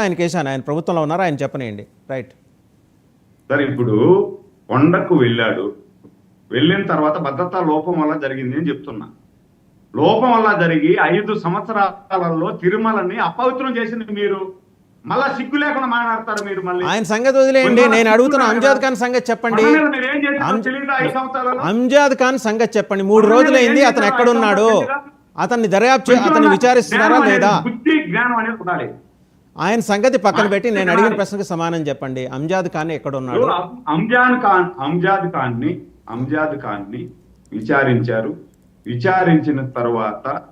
ఆయన కేసాను. ఆయన ప్రభుత్వంలో ఉన్నారు? ఆయన చెప్పనియండి రైట్. సరే ఇప్పుడు కొండకు వెళ్ళాడు. వెళ్ళిన తర్వాత భద్రతా లోపం వల్ల జరిగింది అని చెప్తున్నా. లోపం వల్ల జరిగి ఐదు సంవత్సరాలలో తిరుమలని అపవిత్రం చేసింది మీరు. మళ్ళా సిగ్గు లేకుండా మాట్లాడతారు మీరు మళ్ళీ. ఆయన సంగతి వదిలేయండి. నేను అడుగుతున్న అంజాద్ ఖాన్ సంగతి చెప్పండి? అంజాద్ ఖాన్ సంగతి చెప్పండి. మూడు రోజులైంది అతను ఎక్కడున్నాడు? అతన్ని దర్యాప్తు అతన్ని విచారిస్తున్నారా లేదా? బుద్ధి జ్ఞానం అనేది ఉండాలి. ఆయన సంగతి పక్కన పెట్టి నేను అడిగిన ప్రశ్నకు సమాధానం చెప్పండి. అంజాద్ ఖాన్ ఎక్కడున్నాడు? ఇప్పుడు అం- అంజాద్ ఖాన్ అంజాద్ ఖాన్ని అంజాద్ ఖాన్ని విచారించారు. విచారించిన తర్వాత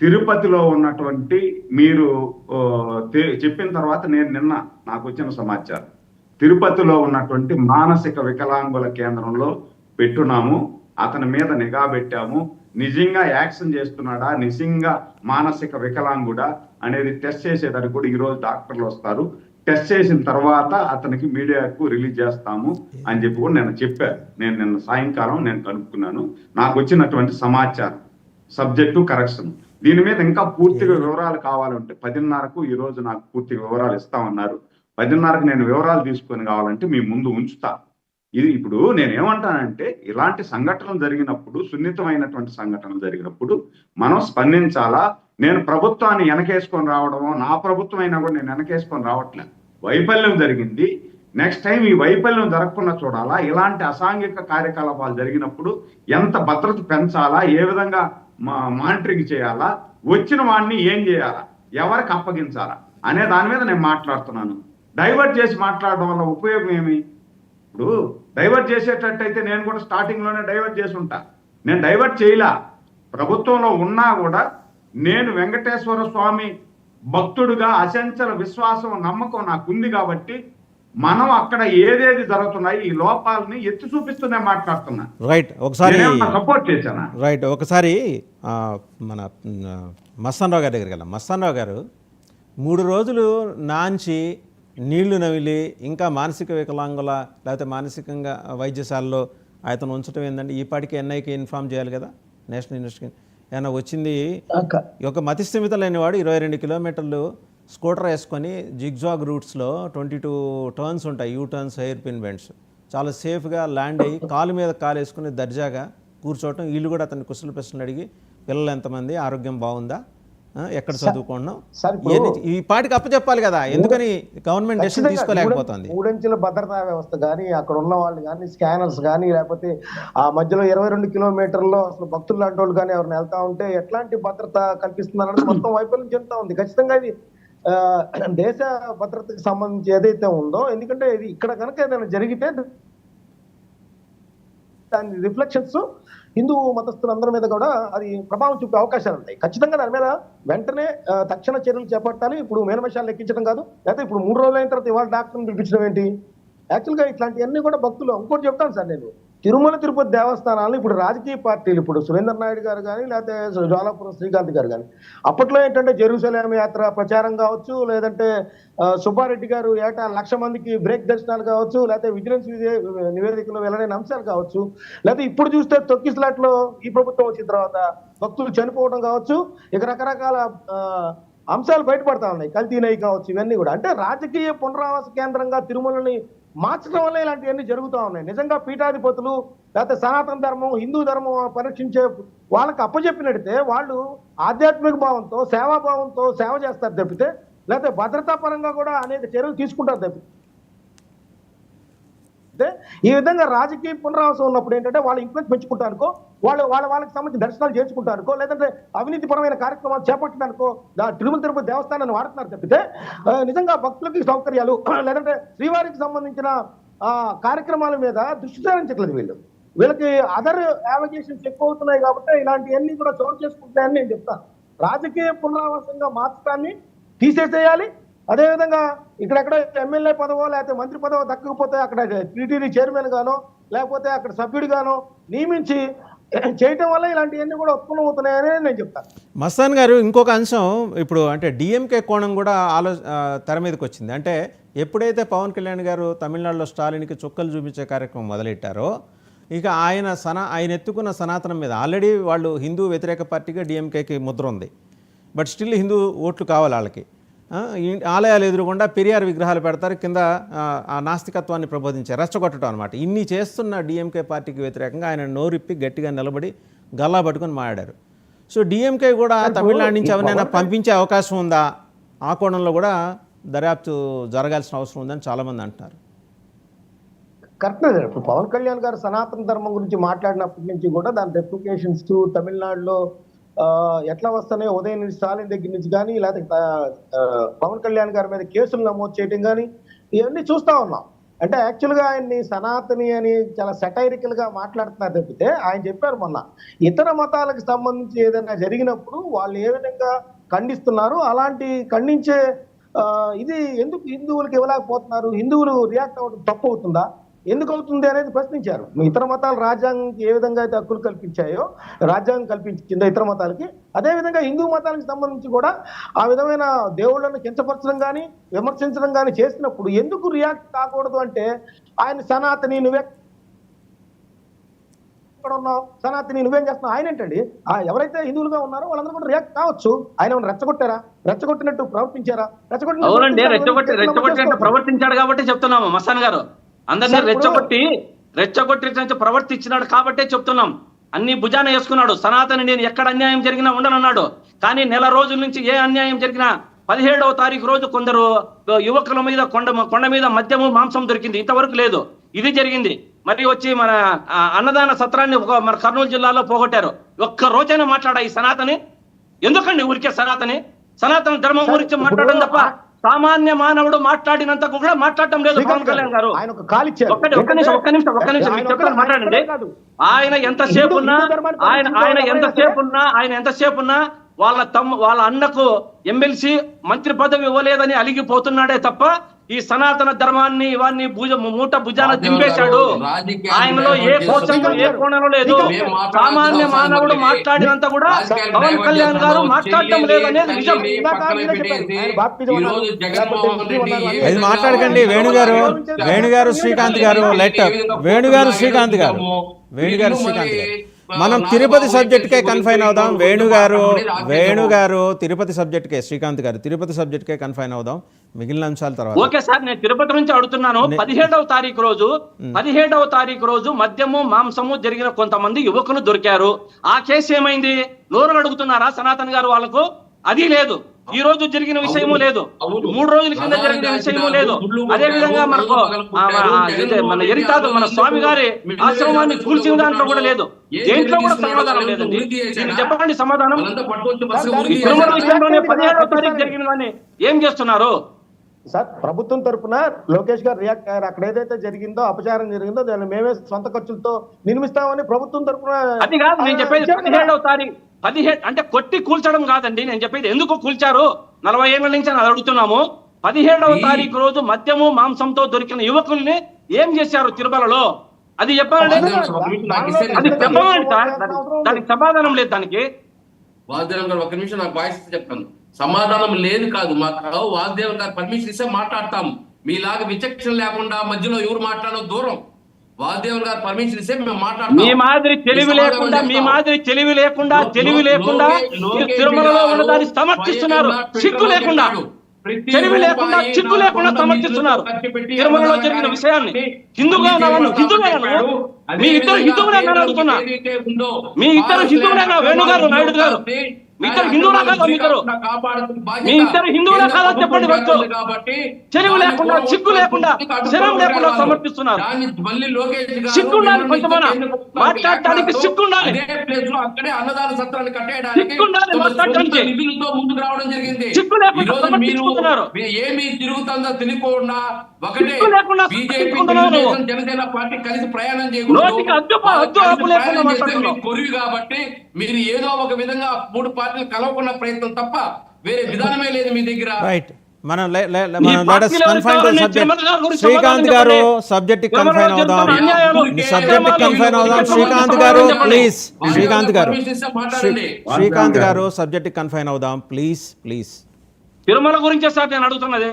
తిరుపతిలో ఉన్నటువంటి మీరు చెప్పిన తర్వాత నేను నిన్న నాకు వచ్చిన సమాచారం. తిరుపతిలో ఉన్నటువంటి మానసిక వికలాంగుల కేంద్రంలో పెట్టున్నాము. అతని మీద నిఘా పెట్టాము. నిజంగా యాక్షన్ చేస్తున్నాడా? నిజంగా మానసిక వికలాంగుడా? అనేది టెస్ట్ చేసేదానికి కూడా ఈ రోజు డాక్టర్లు వస్తారు. టెస్ట్ చేసిన తర్వాత అతనికి మీడియాకు రిలీజ్ చేస్తాము అని చెప్పి కూడా నేను చెప్పాను. నేను నిన్న సాయంకాలం నేను కనుక్కున్నాను. నాకు వచ్చినటువంటి సమాచారం సబ్జెక్టు కరెక్షన్. దీని మీద ఇంకా పూర్తిగా వివరాలు కావాలంటే పదిన్నరకు ఈ రోజు నాకు పూర్తి వివరాలు ఇస్తామన్నారు పదిన్నరకు నేను వివరాలు తీసుకొని కావాలంటే మీ ముందు ఉంచుతా. ఇది ఇప్పుడు నేను ఏమంటానంటే ఇలాంటి సంఘటనలు జరిగినప్పుడు సున్నితమైనటువంటి సంఘటనలు జరిగినప్పుడు మనం స్పందించాలా? నేను ప్రభుత్వాన్ని వెనకేసుకొని రావడమో నా ప్రభుత్వం అయినా కూడా నేను వెనకేసుకొని రావట్లేదు. వైఫల్యం జరిగింది. నెక్స్ట్ టైం ఈ వైఫల్యం జరగకుండా చూడాలా? ఇలాంటి అసాంఘిక కార్యకలాపాలు జరిగినప్పుడు ఎంత భద్రత పెంచాలా? ఏ విధంగా మా- మానిటరింగ్ చేయాలా? వచ్చిన వాడిని ఏం చేయాలా? ఎవరికి అప్పగించాలా? అనే దాని మీద నేను మాట్లాడుతున్నాను. డైవర్ట్ చేసి మాట్లాడడం వల్ల ఉపయోగం ఏమి? ఇప్పుడు డైవర్ట్ చేసేటట్టయితే నేను కూడా స్టార్టింగ్లోనే డైవర్ట్ చేసి ఉంటా నేను డైవర్ట్ చేయలా. ప్రభుత్వంలో ఉన్నా కూడా నేను వెంకటేశ్వర స్వామి భక్తుడుగా అచంచల విశ్వాసం నమ్మకం నాకు ఉంది కాబట్టి మనం అక్కడ ఏదేది జరుగుతున్నాయి ఈ లోపాలని ఎత్తి చూపిస్తూనే మాట్లాడుతున్నా. రైట్ ఒకసారి సపోర్ట్ చేశానా? రైట్ ఒకసారి మన ఆ, మస్తాన్రావు గారి దగ్గరికి వెళ్ళాం మస్తాన్రావు గారు మూడు రోజులు నాంచి నీళ్ళు నవిలి ఇంకా మానసిక వికలాంగుల లేకపోతే మానసికంగా వైద్యశాలలో అతను ఉంచడం ఏంటంటే ఈ పాటికి ఎన్ఐకి ఇన్ఫామ్ చేయాలి కదా నేషనల్ యూనివర్సిటీ ఏమైనా వచ్చింది? ఈ యొక్క మతిస్థిమిత లేనివాడు ఇరవై రెండు కిలోమీటర్లు స్కూటర్ వేసుకొని జిగ్జాగ్ రూట్స్లో ట్వంటీ టూ టర్న్స్ ఉంటాయి U turns hair pin bends. చాలా సేఫ్గా ల్యాండ్ అయ్యి కాలు మీద కాలు వేసుకుని దర్జాగా కూర్చోవటం వీళ్ళు కూడా అతన్ని కుశల ప్రశ్నలు అడిగి పిల్లలు ఎంతమంది ఆరోగ్యం బాగుందా? ఎక్కడ చదువుకున్నాం ఈ పాటికి అప్పచెప్పాలి కదా ఎందుకని గవర్నమెంట్ డెసిషన్ తీసుకోలేకపోతుంది? మూడు- మూడంచెల భద్రతా వ్యవస్థ కానీ అక్కడ ఉన్న వాళ్ళు కానీ స్కానర్స్ కానీ లేకపోతే ఆ మధ్యలో ఇరవై రెండు కిలోమీటర్లో అసలు భక్తులు లాంటి వాళ్ళు కానీ ఎవరిని వెళ్తా ఉంటే ఎట్లాంటి భద్రత కల్పిస్తున్నారని మొత్తం వైఫల్యం చెందుతా ఉంది. ఖచ్చితంగా ఇది దేశ భద్రతకు సంబంధించి ఏదైతే ఉందో ఎందుకంటే ఇది ఇక్కడ కనుక ఏదైనా జరిగితే దాని రిఫ్లెక్షన్స్ హిందూ మతస్థులందరి మీద కూడా అది ప్రభావం చూపే అవకాశాలు ఉంటాయి. ఖచ్చితంగా దాని మీద వెంటనే తక్షణ చర్యలు చేపట్టాలి. ఇప్పుడు మేనమేషాలు లెక్కించడం కాదు. లేకపోతే ఇప్పుడు మూడు రోజులు అయిన తర్వాత ఇవాళ డాక్టర్ని పిలిపించడం ఏంటి? యాక్చువల్గా ఇట్లాంటివన్నీ కూడా భక్తులు ఇంకోటి చెప్తాను సార్ నేను. తిరుమల తిరుపతి దేవస్థానాలను ఇప్పుడు రాజకీయ పార్టీలు ఇప్పుడు సురేందర్ నాయుడు గారు కానీ లేకపోతే జ్వాలాపురం శ్రీకాంత్ గారు కానీ అప్పట్లో ఏంటంటే జెరూసలేం యాత్ర ప్రచారం కావచ్చు లేదంటే సుబ్బారెడ్డి గారు ఏటా లక్ష మందికి బ్రేక్ దర్శనాలు కావచ్చు లేకపోతే విజిలెన్స్ నివేదికలో వెళ్ళలేని అంశాలు కావచ్చు లేకపోతే ఇప్పుడు చూస్తే తొక్కిసలాట్లో ఈ ప్రభుత్వం వచ్చిన తర్వాత భక్తులు చనిపోవడం కావచ్చు ఇక రకరకాల అంశాలు బయటపడతా ఉన్నాయి. కల్తీనై కావచ్చు ఇవన్నీ కూడా. అంటే రాజకీయ పునరావాస కేంద్రంగా తిరుమలని మార్చడం వల్ల ఇలాంటివన్నీ జరుగుతూ ఉన్నాయి. నిజంగా పీఠాధిపతులు లేకపోతే సనాతన ధర్మం హిందూ ధర్మం పరీక్షించే వాళ్ళకి అప్పచెప్పినట్టే వాళ్ళు ఆధ్యాత్మిక భావంతో సేవాభావంతో సేవ చేస్తారు తప్పితే లేకపోతే భద్రతా పరంగా కూడా అనేక చర్యలు తీసుకుంటారు తప్పితే. అంటే ఈ విధంగా రాజకీయ పునరావాసం ఉన్నప్పుడు ఏంటంటే వాళ్ళ ఇన్ఫ్లుయెన్స్ పెంచుకుంటారుకో వాళ్ళు వాళ్ళ వాళ్ళకి సంబంధించి దర్శనాలు చేసుకుంటానుకో లేదంటే అవినీతి పరమైన కార్యక్రమాలు చేపట్టడానికో తిరుమల తిరుపతి దేవస్థానాన్ని వాడుతున్నారు తప్పితే నిజంగా భక్తులకి సౌకర్యాలు లేదంటే శ్రీవారికి సంబంధించిన ఆ కార్యక్రమాల మీద దృష్టి సారించట్లేదు వీళ్ళు. వీళ్ళకి అదర్ యావిగేషన్స్ ఎక్కువ అవుతున్నాయి కాబట్టి ఇలాంటివన్నీ కూడా చోటు చేసుకుంటున్నాయని నేను చెప్తాను. రాజకీయ పునరావాసంగా మార్చడాన్ని తీసేసేయాలి అదేవిధంగా ఇక్కడెక్కడ ఎమ్మెల్యే పదవో లేకపోతే మంత్రి పదవో దక్కకపోతే అక్కడ టీటీడీ చైర్మన్ గానో లేకపోతే అక్కడ సభ్యుడిగానో నియమించి చేయటం వల్ల ఇలాంటివన్నీ కూడా ఉత్పన్నం అవుతున్నాయని నేను చెప్తాను మస్తాన్ గారు ఇంకొక అంశం ఇప్పుడు అంటే డిఎంకే కోణం కూడా ఆలో తెర మీదకి వచ్చింది. అంటే ఎప్పుడైతే పవన్ కళ్యాణ్ గారు తమిళనాడులో స్టాలిన్కి చుక్కలు చూపించే కార్యక్రమం మొదలెట్టారో ఇక ఆయన సనా ఆయన ఎత్తుకున్న సనాతనం మీద ఆల్రెడీ వాళ్ళు హిందూ వ్యతిరేక పార్టీగా డిఎంకేకి ముద్ర ఉంది. బట్ స్టిల్ హిందూ ఓట్లు కావాలి వాళ్ళకి. ఆలయాలు ఎదురుగుండా పెరియార్ విగ్రహాలు పెడతారు. కింద ఆ, నాస్తికత్వాన్ని ప్రబోధించారు. రెచ్చగొట్టడం అనమాట ఇన్ని చేస్తున్న డిఎంకే పార్టీకి వ్యతిరేకంగా ఆయన నోరిప్పి గట్టిగా నిలబడి గల్లా పట్టుకొని మాట్లాడారు సో డిఎంకే కూడా తమిళనాడు నుంచి ఎవరైనా పంపించే అవకాశం ఉందా? ఆ కోణంలో కూడా దర్యాప్తు జరగాల్సిన అవసరం ఉందని చాలామంది అంటున్నారు. కరెక్ట్ ఇప్పుడు పవన్ కళ్యాణ్ గారు సనాతన ధర్మం గురించి మాట్లాడినప్పటి నుంచి కూడా దాని రెప్లికేషన్స్ తమిళనాడులో ఎట్లా వస్తున్నాయో ఉదయం నుంచి స్టాలిన్ దగ్గర నుంచి కానీ లేకపోతే పవన్ కళ్యాణ్ గారి మీద కేసులు నమోదు చేయడం కానీ ఇవన్నీ చూస్తా ఉన్నాం. అంటే యాక్చువల్గా ఆయన్ని సనాతని అని చాలా సెటైరికల్గా మాట్లాడుతున్నారు తప్పితే ఆయన చెప్పారు మొన్న ఇతర మతాలకు సంబంధించి ఏదైనా జరిగినప్పుడు వాళ్ళు ఏ విధంగా ఖండిస్తున్నారు అలాంటి ఖండించే ఇది ఎందుకు హిందువులకు ఇవ్వలేకపోతున్నారు? హిందువులు రియాక్ట్ అవ్వడం తప్పు అవుతుందా? ఎందుకు అవుతుంది అనేది ప్రశ్నించారు. ఇతర మతాలు రాజ్యాంగంకి ఏ విధంగా అయితే హక్కులు కల్పించాయో రాజ్యాంగం కల్పించిందో ఇతర మతాలకి అదే విధంగా హిందూ మతాలకు సంబంధించి కూడా ఆ విధమైన దేవుళ్ళను కించపరచడం కానీ విమర్శించడం కానీ చేసినప్పుడు ఎందుకు రియాక్ట్ కాకూడదు అంటే ఆయన సనాతని నువ్వే ఎక్కడ ఉన్నావు సనాతని నువ్వేం చేస్తున్నావు? ఆయన ఏంటండి? ఆ ఎవరైతే హిందువులుగా ఉన్నారో వాళ్ళందరూ కూడా రియాక్ట్ కావచ్చు. ఆయన రెచ్చగొట్టారా? రెచ్చగొట్టినట్టు ప్రవర్తించారా? రెచ్చగొట్టినట్టు. ప్రవర్తించాడు కాబట్టి చెప్తున్నాము మస్తాన్ గారు. అందరినీ రెచ్చగొట్టి రెచ్చగొట్టి ప్రవర్తించినాడు కాబట్టే చెప్తున్నాం. అన్ని భుజాన వేసుకున్నాడు. సనాతని నేను ఎక్కడ అన్యాయం జరిగినా ఉండనన్నాడు. కానీ నెల రోజుల నుంచి ఏ అన్యాయం జరిగినా పదిహేడవ తారీఖు రోజు కొందరు యువకుల మీద కొండ కొండ మీద మద్యము మాంసం దొరికింది. ఇంతవరకు లేదు. ఇది జరిగింది. మరి వచ్చి మన అన్నదాన సత్రాన్ని మన కర్నూలు జిల్లాలో పోగొట్టారు. ఒక్క రోజైనా మాట్లాడా ఈ సనాతని? ఎందుకండి ఊరికే సనాతని? సనాతన ధర్మం గురించి మాట్లాడడం తప్ప సామాన్య మానవుడు మాట్లాడినంత కూడా మాట్లాడటం లేదు పవన్ కళ్యాణ్ గారు. ఆయన ఒక కాల్ ఇచ్చారు ఒక్కటి ఒక్క నిమిషం ఒక్క నిమిషం ఒక్క నిమిషం మీకు చెప్తాను మాట్లాడండి. ఆయన ఎంతసేపు ఉన్నా ఆయన ఆయన ఎంతసేపు ఉన్నా ఆయన ఎంతసేపు ఉన్నా వాళ్ళ తమ్ము వాళ్ళ అన్నకు ఎమ్మెల్సీ మంత్రి పదవి ఇవ్వలేదని అలిగిపోతున్నాడే తప్ప ఈ సనాతన ధర్మాన్ని ఇవన్నీ భుజ మూట భుజాన దింపేశాడు. ఆయనలో ఏ చేస్తారు. ఏ కోణంలో లేదు. సామాన్య మానవుడు. మాట్లాడినంత కూడా పవన్ కళ్యాణ్ గారు. మాట్లాడటం లేదనేది నిజం. మాట్లాడకండి. వేణుగారు వేణుగారు శ్రీకాంత్ గారు లెట్ వేణుగారు శ్రీకాంత్ గారు. వేణుగారు శ్రీకాంత్ గారు. మనం తిరుపతి సబ్జెక్ట్కే కన్ఫైన్ అవుదాం. వేణుగారు వేణుగారు తిరుపతి సబ్జెక్ట్కే శ్రీకాంత్ గారు తిరుపతి సబ్జెక్ట్కే కన్ఫైన్ అవుదాం. మిగిలిన అంశాల తర్వాత. ఓకే సార్ నేను తిరుపతి నుంచి అడుగుతున్నాను. పదిహేడవ తారీఖు రోజు పదిహేడవ తారీఖు రోజు మద్యము మాంసము జరిగిన కొంతమంది యువకులు దొరికారు. ఆ కేసు ఏమైంది? నోరు అడుగుతున్నారా సనాతన్ గారు వాళ్ళకు? అది లేదు. ఈ రోజు జరిగిన విషయము. లేదు. మూడు రోజుల కింద జరిగిన విషయము లేదు అదే విధంగా మనకు మన ఎరితాదు మన స్వామి గారి ఆశ్రమాన్ని కూల్చిన దాంట్లో కూడా లేదు దేంట్లో కూడా సమాధానం లేదండి? దీనికి చెప్పండి సమాధానం తిరుమల? విషయంలోనే పదిహేడవ తారీఖు జరిగిన దాన్ని ఏం చేస్తున్నారు సార్ ప్రభుత్వం తరపున లోకేష్ గారు రియాక్ట్ అయ్యారు. అక్కడ ఏదైతే జరిగిందో అపచారం జరిగిందో దాన్ని మేమే సొంత ఖర్చులతో నిర్మిస్తామని ప్రభుత్వం తరపున అది కాదు నేను ఆయన చెప్పేది ఇచ్చారు కదా. పదిహేడవ తారీఖు పదిహేడు అంటే కొట్టి కూల్చడం కాదండి నేను చెప్పేది ఎందుకు కూల్చారు? నలభై ఏళ్ళ నుంచి అని అడుగుతున్నాము. పదిహేడవ తారీఖు రోజు మద్యము మాంసంతో దొరికిన యువకుల్ని ఏం చేశారు తిరుమలలో? అది చెప్పాలండి అదే చెప్పమండి సార్ దానికి- సమాధానం లేదు దానికి. ఒక నిమిషం నాకు వాయిస్ చెప్తాను. సమాధానం లేదు కాదు మాకు వాసుదేవన్ గారు పర్మిషన్ ఇస్తే మాట్లాడతాం మీలాగా విచక్షణ లేకుండా మధ్యలో ఎవరు మాట్లాడో దూరం వాసుదేవన్ గారు పర్మిషన్ ఇస్తే మేము మాట్లాడతాం మీ మాదిరి తెలివి లేకుండా మీ. మాదిరి తెలివి లేకుండా తెలివి లేకుండా తిరుమలలో ఉన్నదాన్ని సమర్థిస్తున్నారు సిగ్గు లేకుండా తెలివి లేకుండా చిక్కు లేకుండా కొండ సమర్థిస్తున్నారు తిరుమలలో జరిగిన విషయాన్ని హిందువుగా. నువ్వు? అదే మీ ఇద్దరు హిందువులే అడుగుతున్నా. మీ ఇద్దరు హిందువులే వేణుగారు, హిందువులు నాయుడు గారు. ఇద్దరు హిందువులా కాదా మీ ఇద్దరు? శ్రీకాకుళం కాపాడాల్సిన బాధ్యత. మీ ఇద్దరు హిందువులా కాదా చెప్పండి కాబట్టి చెరువు లేకుండా, చిక్కు లేకుండా, శరం లేకుండా సిగ్గుండాలి ప్రభుత్వానికి మాట్లాడటానికి సిగ్గుండాలి. సిగ్గుండాలి నిధులతో ముందుకు రావడం జరిగింది. సిగ్గు లేకుండా ఈ రోజు మీరు సమర్థించుకుంటున్నారు. మీరు ఏమి తిరుగుతుందో తెలియకుండా ఒకటే బీజేపీ. తెలుగుదేశం జనసేన పార్టీ కలిసి ప్రయాణం. మీకు కొరివి కాబట్టి మీరు ఏదో ఒక విధంగా మూడు పార్టీలు కలవకున్న ప్రయత్నం తప్ప వేరే విధానమే లేదు మీ దగ్గర. రైట్. మనం శ్రీకాంత్ గారు. సబ్జెక్ట్ కన్ఫైన్ అవుదాం. సబ్జెక్ట్ కన్ఫైన్ అవుదాం. Srikanth garu. Please Srikanth garu. Srikanth garu subject confine అవుదాం. ప్లీజ్ ప్లీజ్ తిరుమల గురించే సార్ నేను అడుగుతున్నది.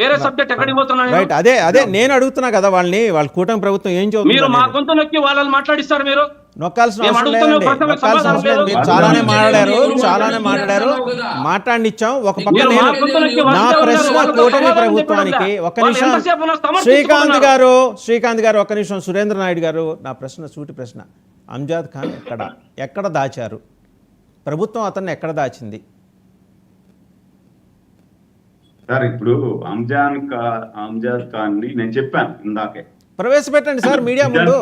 వేరే సబ్జెక్ట్ ఎక్కడికి పోతున్నాను రైట్ అదే అదే నేను అడుగుతున్నా కదా వాళ్ళని వాళ్ళ కూటమి ప్రభుత్వం ఏం మీరు చదువుతుంది మా. గొంతు నొక్కి వాళ్ళని మాట్లాడిస్తారు మీరు? నొక్కాల్సిన మేము అవసరం అడుగుతున్న లేదండి. ప్రశ్నలకు నొక్కాల్సిన సమాధానం అవసరం లేదు. లేదు. మీరు చాలానే మీరు మాట్లాడారు మీరు చాలానే మీరు మాట్లాడారు. మాట్లాడిచ్చాం ఒక పక్క మీరు నేను నా ప్రశ్న కూటమి ప్రభుత్వానికి వాళ్ళు నిమిషం. శ్రీకాంత్ గారు శ్రీకాంత్ గారు ఒక్క నిమిషం సురేంద్ర నాయుడు గారు నా ప్రశ్న సూటి ప్రశ్న. అంజాద్ ఖాన్ ఎక్కడ? ఎక్కడ దాచారు? ప్రభుత్వం అతన్ని ఎక్కడ దాచింది? సార్ ఇప్పుడు అంజాన్ కా అంజాద్ ఖాన్ని నేను చెప్పాను ఇందాకే. ప్రవేశపెట్టండి సార్ మీడియా ముందు.